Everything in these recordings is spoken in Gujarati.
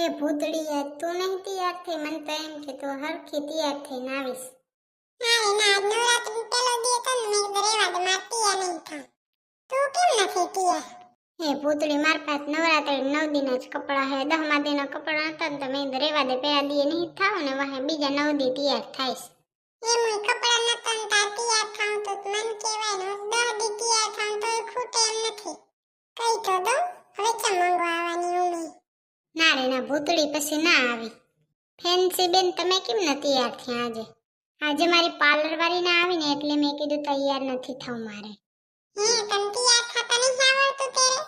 હે ભૂતડી યાર તું નહીં તૈયાર થઈ મને તો એમ કે તું હરખી તૈયાર થઈને આવીશ. હા રે ના નવરાત્રી પેલો દી તો મેં કીધું રેવા દે મારે તૈયાર નહીં થાવ તું કેમ નથી તૈયાર હે ભૂતડી માર પાસે નવરાત્રી નવ દિન જ કપડાં હે દહમા દિન કપડા હતા ને તો મેં કીધું રેવા દે પેલા દીએ નહીં થાવ ને વાહે બીજા નવ દી તૈયાર થાઈશ. એમ કપડા નતા ને તાર તૈયાર થાવ તો મન કહેવાય ને દહ દી તૈયાર થાવ તો એ ખૂટે એમ નથી. કઈ તો દઉં હવે ચમ માંગવા આવવાની ઉમી ના રે ના ભૂતડી પછી ના આવી. ફેન્સી બેન તમે કેમ નથી યાર થયા આજે? આજે મારી પાર્લર વાળી ના આવી ને એટલે મેં કીધું તૈયાર નથી થવું મારે. હે તને થતા નહીં આવડતું તેરે?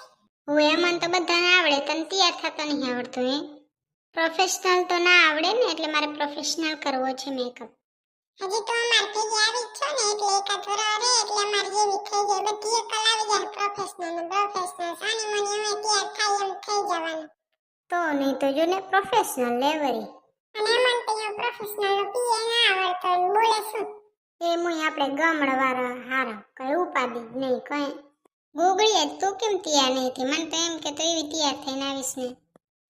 હું એમાં તો બધાને આવડે તને તૈયાર થતા નહીં આવડતું એ પ્રોફેશનલ તો ના આવડે ને એટલે મારે પ્રોફેશનલ કરવો છે મેકઅપ હજી તો આવી જ છો ને એટલે એકાદ વરસ રહે એટલે અમાર જેવી થઈ જાય બધી અકલ જાય પ્રોફેશનલ સાની મની અમે તૈયાર થાય એમ થઈ જવાનું તો જો ને પ્રોફેશનલ લેવરી અને એમાં તો યો પ્રોફેશનલનું પીએ ના આવડતો ને બોલે શું એ મુય આપણે ગામડ વાળા હારા કઈ ઉપાદી નહીં કઈ ગોગળીએ તું કેમ તૈયાર નહીં થઈ મને તો એમ કે તો એવી તૈયાર થઈને આવીશ ને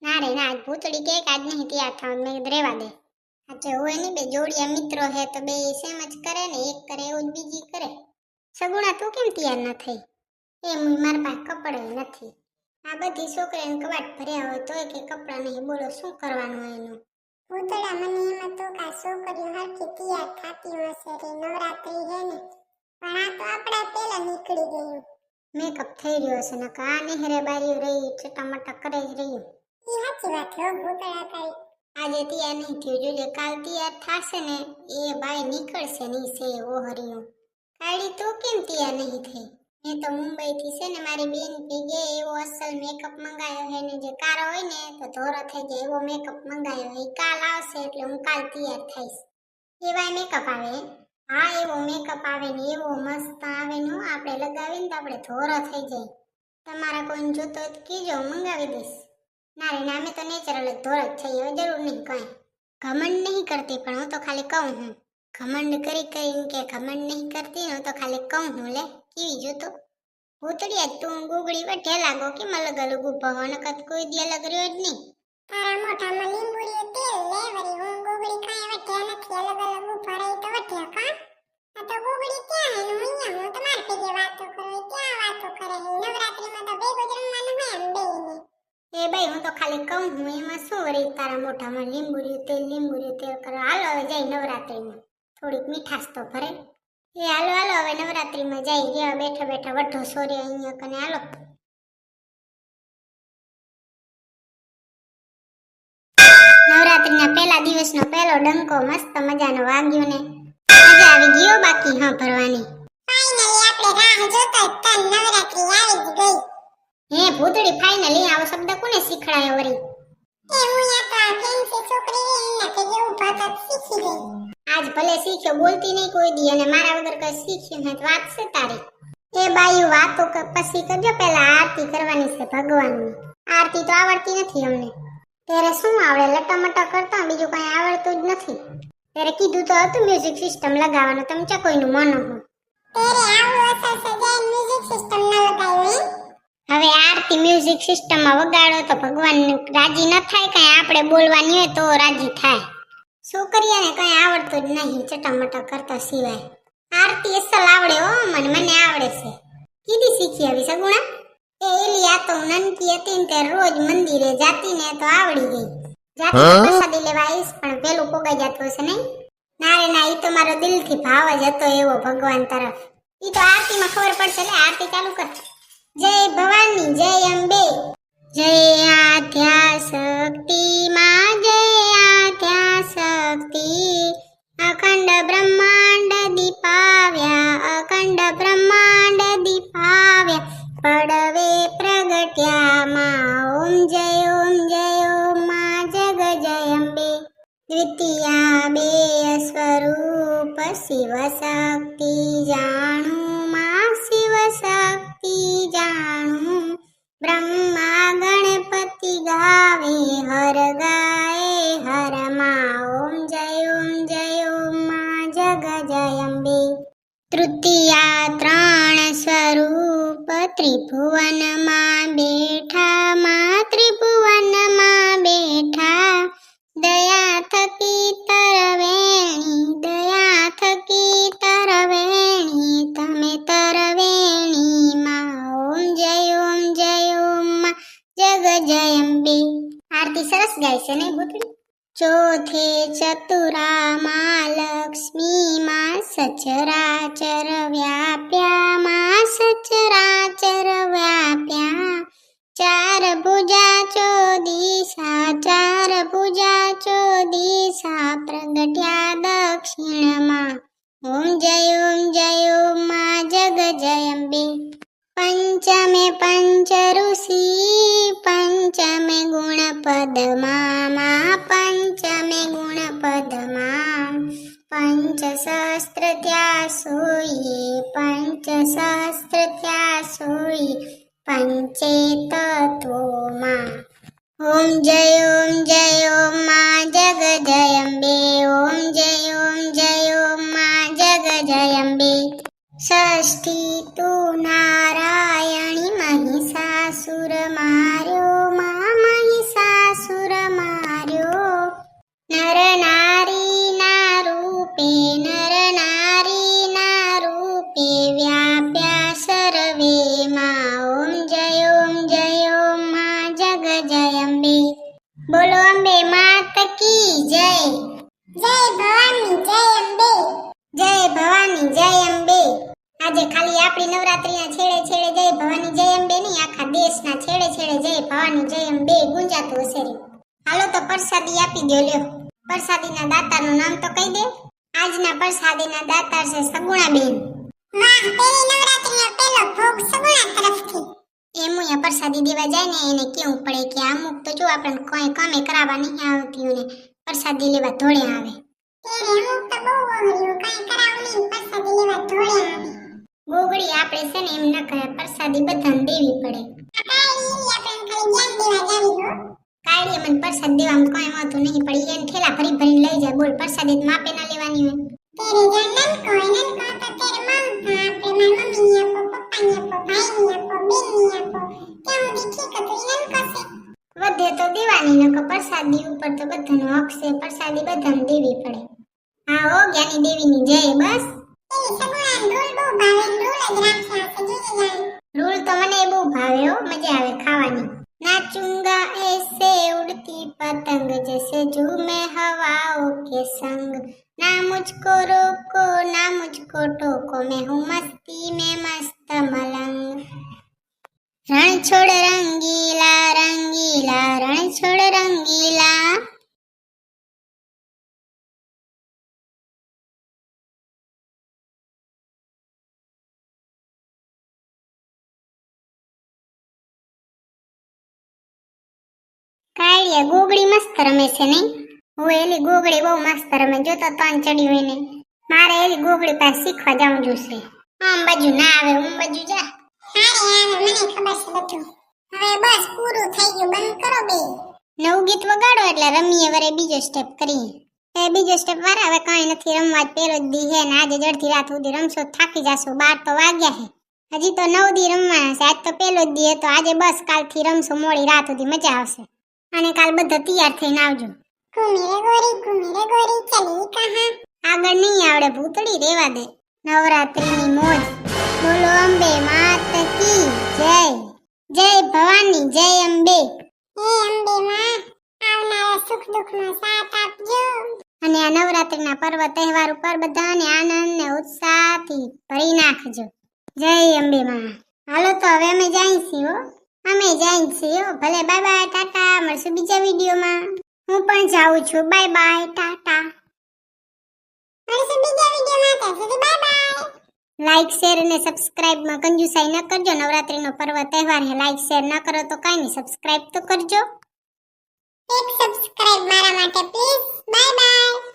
ના રે ના આજ ભૂતળી કે આજ નહીં તૈયાર થવાનું મેં રેવા દે આજે હોય ને બે જોડિયા મિત્રો હે તો બે સેમ જ કરે ને એક કરે એવું જ બીજી કરે સગુણા તું કેમ તૈયાર ન થઈ એ મુય મારા પાસે કપડે નથી આ બધી છોકરીને કવાટ ભર્યા હોય તોય કે કપડાં નહીં. બોલો શું કરવાનું એનું? પૂતળા મને એમાં તો કા છોકરીઓ હરખી તૈયાર થતી હશે રે. નવરાત્રી હે ને. પણ આ તો આપણા પેલા નીકળી ગયું. મેકઅપ થઈ રહ્યો છે ને કા નહેરે બારી રહી ચટામટા કરે જ રહ્યું ઈ સાચી વાત હો ભૂતળા તારી આજે તૈયાર નહીં થયું. જોજે કાલ તૈયાર થાશે ને એ બાય નીકળશે નહીં છે હરિયો કાળી તું કેમ તૈયાર નહીં થઈ? મેં તો મુંબઈ થી છે ને મારી બેન ભેગે એવો અસલ મેકઅપ મંગાવ્યો છે ને જે કારો હોય ને તો ધોરો થઈ જાય એવો મેકઅપ મંગાવ્યો એ કાલ આવશે એટલે હું કાલ તૈયાર થઈશ. એવાય મેકઅપ આવે હા? એવો મેકઅપ આવે ને એવો મસ્ત આવે ને આપણે લગાવીને તો આપણે ધોરો થઈ જાય. તમારા કોઈને જોતો હોય તો કીજો મંગાવી દઈશ. ના રે ના અમે તો નેચરલ જ ધોરો જ થઈ હવે જરૂર નહીં કાંઈ. ઘમંડ નહીં કરતી, પણ હું તો ખાલી કહું હું. ઘમંડ કરી કરીને કે ઘમંડ નહીં કરતી, હું તો ખાલી કહું હું લે. કેવી જોતો ભૂતડિયા તું ગુગળી વઢે લાગો કે મલગ અલગ ઊભો કદ કોઈ દી લગર્યો જ નહીં. તારા મોઢામાં લીંબુડીયું તેલ લે વળી હું નથી અલગ અલગ ઊભા રહી તો વટ્યા કા? આ તો ગોગડી ત્યાં હે? ને અહીંયા હું તમાર ભેગે વાતો કરું ઈ વાતો કરે હે? નવરાત્રીમાં તો હોય એમ એ ભાઈ હું તો ખાલી કહું હું એમાં શું તારા મોઢામાં લીંબુર્યું તેલ લીંબુર્યું તેલ કરો. હાલો હવે જાય નવરાત્રીમાં. થોડીક મીઠાશ તો ભરે એ હાલો હાલો હવે નવરાત્રીમાં જાય રહ્યા બેઠા બેઠા વઢો સોરે અહીંયા કને. હાલો. નવરાત્રીના પહેલા દિવસનો પહેલો ડંકો મસ્ત મજાનો વાગ્યો ને. મજા આવી ગયો બાકી? હા ભરવાની. ફાઇનલી આપણે રાહ જોતા તન નવરાત્રી આવી જ ગઈ. હે ભૂતડી ફાઇનલી આવો શબ્દ કોને શીખડાયો વળી? એ હું યા તો ફેન્સી છોકરી એને કે જેવું ભાત શીખી ગઈ. આજ ભલે શીખ્યો બોલતી નહીં કોઈ દી અને મારા વગર કઈ શીખ્યું નથી વાત છે તારી? એ બાયું વાતો પછી કરજો. પેલા આરતી કરવાની છે ભગવાનની. આરતી તો આવડતી નથી અમને. ત્યારે શું આવડે? લટામટા કરતા બીજું કઈ આવડતું જ નથી. ત્યારે કીધું તો હતું મ્યુઝિક સિસ્ટમ લગાવવાનું. તમે ચા કોઈનું મન હો હવે આરતી મ્યુઝિક સિસ્ટમમાં વગાડો તો ભગવાન રાજી ન થાય કઈ આપણે બોલવાની હોય તો રાજી થાય. છોકરીઓને કઈ આવડતું જ નહીં ચટામટા કરતા સિવાય. આરતી અસલ આવડે હો મને મને આવડે છે. કીધી શીખી આવી સગુણા? એ એલી તો હું નનકી હતી ને ત્યારે રોજ મંદિરે જાતી ને તો આવડી ગઈ. જાતી પ્રસાદી લેવા આવીશ પણ પેલું પોગાઈ જતું હશે નહીં. નારે ના ઈ તો મારો દિલથી ભાવ જ હતો એવો ભગવાન તરફ. ઈ તો આરતીમાં ખબર પડશે એટલે આરતી ચાલુ કર. જય ભવાની જય અંબે. દ્વિતીયા બે સ્વરૂપ શિવ શક્તિ જાણું, માં શિવ શક્તિ જાણું. બ્રહ્મા ગણપતિ ગાવે, હર ગાય હરમાં ઓમ જય ઓમ જય, ઓમમાં જગ જય અંબે તૃતીયા ત્રણ સ્વરૂપ ત્રિભુવનમાં બેઠા, માં ત્રિભુવનમાં બેઠા. થકી તરવેણી, દયા થકી તરવેણી, તમે તરવેણી માં ઓમ જય ઓમ જય ઓમમાં જગ જયંબે. આરતી સરસ ગાય છે નહીં ભૂતળી ચોથે ચતુરામાં લક્ષ્મીમાં સચરાચર વ્યાપ્યામાં, સચરાચર વ્યાપ્યા पूजा चोदि सा चार पूजा चोदि सा दक्षिणमा। ॐ जय ॐ जय जयो मा जग जयम्बे। पञ्चमे पञ्च ऋषि पञ्चमे गुणपदमा मा पञ्चमे गुणपदमा पञ्चसहस्रत्या सूये पञ्चसहस्रत्या सूये પંચ તત્વોમાં ઓમ જય ઓમ જય ઓમ આજે ખાલી આપણી નવરાત્રીના છેડે છેડે જય ભવાની જય અંબે નહીં આખા દેશના છેડે છેડે જય ભવાની જય અંબે ગુંજાતું હશે હાલો તો પ્રસાદી આપી દો લ્યો. પ્રસાદીના દાતાનું નામ તો કહી દે. આજના પ્રસાદીના દાતા છે સગુણાબેન. માં પેલી નવરાત્રીનો પહેલો ભોગ સગુણા તરફથી. એમ પ્રસાદી દેવા જાય ને એને કેવું પડે કે અમુક તો જો આપણને કોઈ કામે કરાવવા નહીં આવતી ને પ્રસાદી લેવા ધોળે આવે. અમુક તો બહુ કાંઈ કરાવું નહીં પ્રસાદી લેવા ધોળે આવે. ગોગડી આપણે છે ને એમ ન કહે પ્રસાદી બધાને દેવી પડે. કાળી મને પ્રસાદ દેવામાં કોઈ વાંધો નહીં, પણ એને થેલા ભરી ભરી લઈ જાય. બોલ, પ્રસાદી માપે ના લેવાની હોય. તેરે જો નનકો હોય નનકો તો તેરે મમતા આપણે મારી મમ્મીની આપો પપ્પાની આપો ભાઈની આપો બેનની આપો ત્યાં સુધી ઠીક હતું ઈ નનકો વધે તો દેવાની નકો પ્રસાદી ઉપર તો બધાનો હક છે. પ્રસાદી બધાને દેવી પડે. હા, હો, જ્ઞાની દેવીની જય, બસ. ના મુજકો રોકો, ના મુજકો ટોકો, મેં હું મસ્તી, મેં મસ્ત મલંગ. રણ છોડ રંગીલા રંગીલા રણ છોડ રંગીલા. કાળિયા ગોગડી મસ્ત રમે છે નહીં? હું એલી ગોગડી બહુ મસ્ત રમે, જો તો તન ચડી હોય ને. મારે એલી ગોગડી પાસે શીખવા જવું જોશે. આમ બાજુ ના આવે, હું બાજુ જા. હારે હારે મને ખબર છે બધું. હવે બસ પૂરું થઈ ગયું, બંધ કરો બે. નવું ગીત વગાડો એટલે રમીએ વરે બીજો સ્ટેપ કરીએ. એ બીજો સ્ટેપ વાળા હવે કાંઈ નથી, રમવા પેલો જ દી હે ને, આજે જડથી રાત સુધી રમશો થાકી જાશો, બાર તો વાગ્યા હે. હજી તો નવ દી રમવાના છે, આજ તો પેલો જ દી હતો, આજે બસ કાલથી રમશો, મોડી રાત સુધી મજા આવશે. અને કાલ બધા તૈયાર થઈને આવજો. ઘૂમી રે ગોરી ઘૂમી રે ગોરી ચલી કહા. આગળ નહીં આવડે ભૂતળી રેવા દે. નવરાત્રીની મોજ. બોલો અંબે માત કી જય. જય ભવાની જય અંબે. હે અંબે માં આવનારા સુખ દુઃખમાં સાથ આપજો. અને આ નવરાત્રીના પર્વ તહેવાર ઉપર બધાને આનંદ ને ઉત્સાહથી ભરી નાખજો. જય અંબે માં. હાલો તો હવે અમે જાય છીએ હો. અમે છીએ ભલે બાય બાય ટાટા, મળશું બીજા વિડીયોમાં. હું પણ જાઉં છું. Bye bye tata. મળશું બીજા વિડીયોમાં. ત્યાં સુધી બાય બાય લાઈક શેર અને સબસ્ક્રાઇબમાં કંજુસાઈ ન કરજો. નવરાત્રીનો પર્વ તહેવાર હે લાઈક શેર ન કરો તો કાંઈ નહીં. સબસ્ક્રાઇબ તો કરજો. એક સબસ્ક્રાઇબ મારા માટે પ્લીઝ બાય બાય